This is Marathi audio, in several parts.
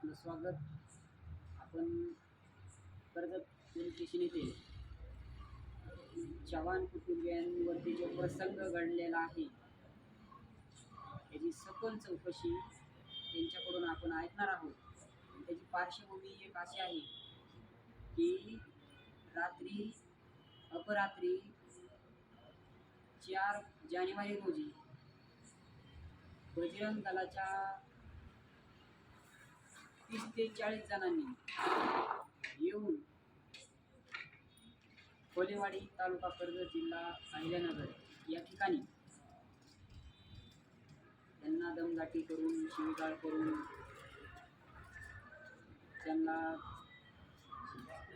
आपलं स्वागत. आपण कर्जत पोलीस स्टेशन येथे जवान कुटुंबियांवरती जो प्रसंग घडलेला आहे त्याची सखोल चौकशी त्यांच्याकडून आपण ऐकणार आहोत. त्याची पार्श्वभूमी एक अशी आहे की रात्री अपरात्री चार जानेवारी रोजी बजरंग दलाच्या तीस ते चाळीस जणांनी येऊन कोलेवाडी तालुका कर्जत जिल्हा अहिल्यानगर या ठिकाणी त्यांना दमदाटी करून शिवीगाळ करून त्यांना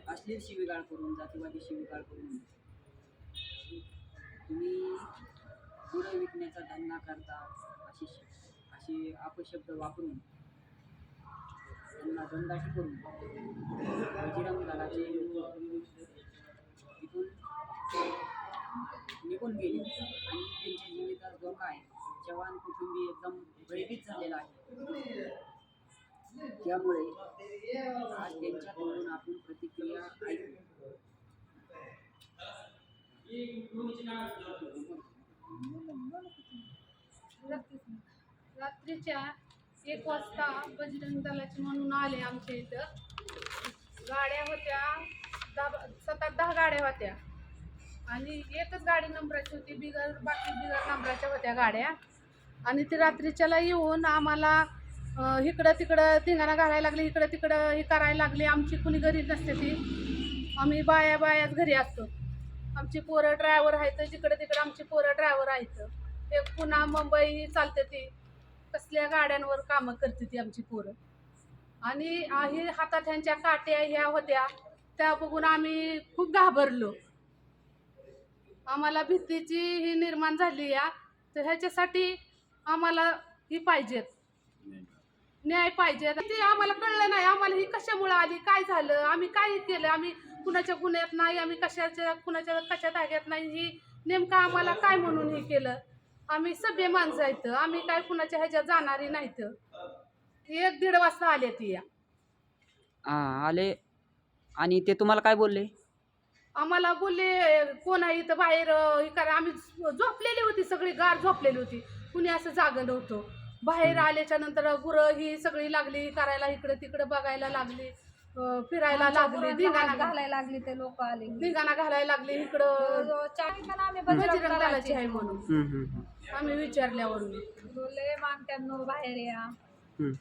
अश्लील शिवीगाळ करून जातीवादी शिवीगाळ करून तुम्ही गुरं विकण्याचा धंदा करता अशी अशी अपशब्द वापरून त्यांना दंडाशी करून बाजीराम दलाचे तिथून निघून गेले. आणि त्यांच्या जीवितात धोका आहे जवान कुटुंबी एकदम भयभीत झालेला आहे. त्यामुळे आज त्यांच्याकडून आपण प्रतिक्रिया ऐकू. रात्रीच्या एक वाजता बजरंग दलाचे म्हणून आले आमच्या इथं. गाड्या होत्या दहा सतत दहा गाड्या होत्या. आणि एकच गाडी नंबराची होती बिगर बाकी बिगर नंबराच्या होत्या गाड्या. आणि ते रात्रीच्याला येऊन आम्हाला इकडं तिकडं धिंगाणा घालायला लागली इकडं तिकडं हे करायला लागली. आमची कुणी घरी नसते ती. आम्ही बाया बायाच घरी असतो. आमची पोरं ड्रायव्हर आहेत जिकडं तिकडं आमची पोरं ड्रायव्हर आहेत. ते पुन्हा मुंबई चालते ती. असल्या गाड्यांवर कामं करते ती आमची पोरं. आणि हे हातात ह्यांच्या काट्या ह्या होत्या त्या बघून आम्ही खूप घाबरलो. आम्हाला भीतीची ही निर्माण झाली या तर ह्याच्यासाठी आम्हाला ही पाहिजेत. न्याय पाहिजे. ते आम्हाला कळलं नाही आम्हाला ही कशामुळे आली काय झालं आम्ही काय केलं आम्ही कुणाच्या गुन्ह्यात नाही आम्ही कशाच्या कुणाच्या कशा धाग्यात नाही ही नेमकं आम्हाला काय म्हणून हे केलं? आम्ही सभ्य माणसं आहेत. आम्ही काय कुणाच्या ह्याच्यात जाणारी नाहीत. एक दीड वाजता आले ती. या हां आले. आणि ते तुम्हाला काय बोलले? आम्हाला बोलले कोण आहे इथं बाहेर? हे करा. आम्ही झोपलेली होती सगळी गार झोपलेली होती. कुणी असं जागं नव्हतं. बाहेर आल्याच्यानंतर गुरं ही सगळी लागली करायला इकडे तिकडे बघायला लागली. फिरायला लागली धिंगाणा घालायला लागली. ते लोक आले. धिंगाणा घालायला लागली इकडं. आम्ही बजरंग दलाची आहे म्हणून. हम्म, हम्म, हम्म. आम्ही विचारल्यावरून. बोलले मागत्यांनो बाहेर या. हम्म.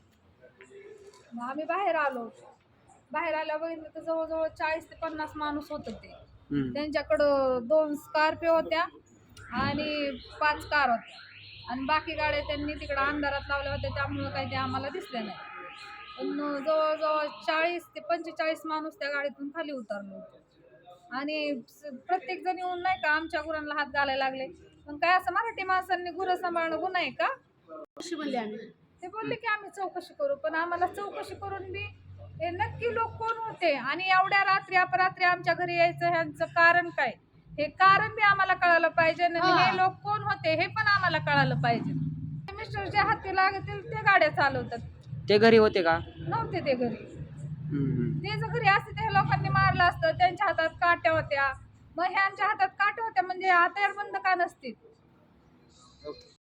मग आम्ही बाहेर आलो. बाहेर आल्या बघितलं तर जवळजवळ चाळीस ते पन्नास माणूस होत ते. त्यांच्याकडं दोन स्कॉर्पिओ होत्या आणि पाच कार होत्या. आणि बाकी गाड्या त्यांनी तिकडं अंधारात लावल्या होत्या त्यामुळं काही ते आम्हाला दिसले नाही. जवळजवळ चाळीस ते पंचेचाळीस माणूस त्या गाडीतून खाली उतरले आणि प्रत्येक जण येऊन नाही का आमच्या गुरांना हात घालायला लागले. पण काय असं मराठी माणसांनी गुरं सांभाळणं गुन्हा आहे का? म्हणली आम्ही. ते बोलले की आम्ही चौकशी करू पण आम्हाला चौकशी करून बी हे नक्की लोक कोण होते? आणि एवढ्या रात्री अपरात्री आमच्या घरी यायचं ह्यांचं कारण काय? हे कारण बी आम्हाला कळालं पाहिजे हा. लोक कोण होते हे पण आम्हाला कळालं पाहिजे. मिस्टर जे हाती लागतील ते गाड्या चालवतात. ते घरी होते का? नव्हते ते घरी. हम्म. ते जर घरी असते त्या लोकांनी मारलं असतं त्यांच्या हातात काट्या होत्या. मग ह्यांच्या हातात काट्या होत्या म्हणजे हत्यार बंद का नसतील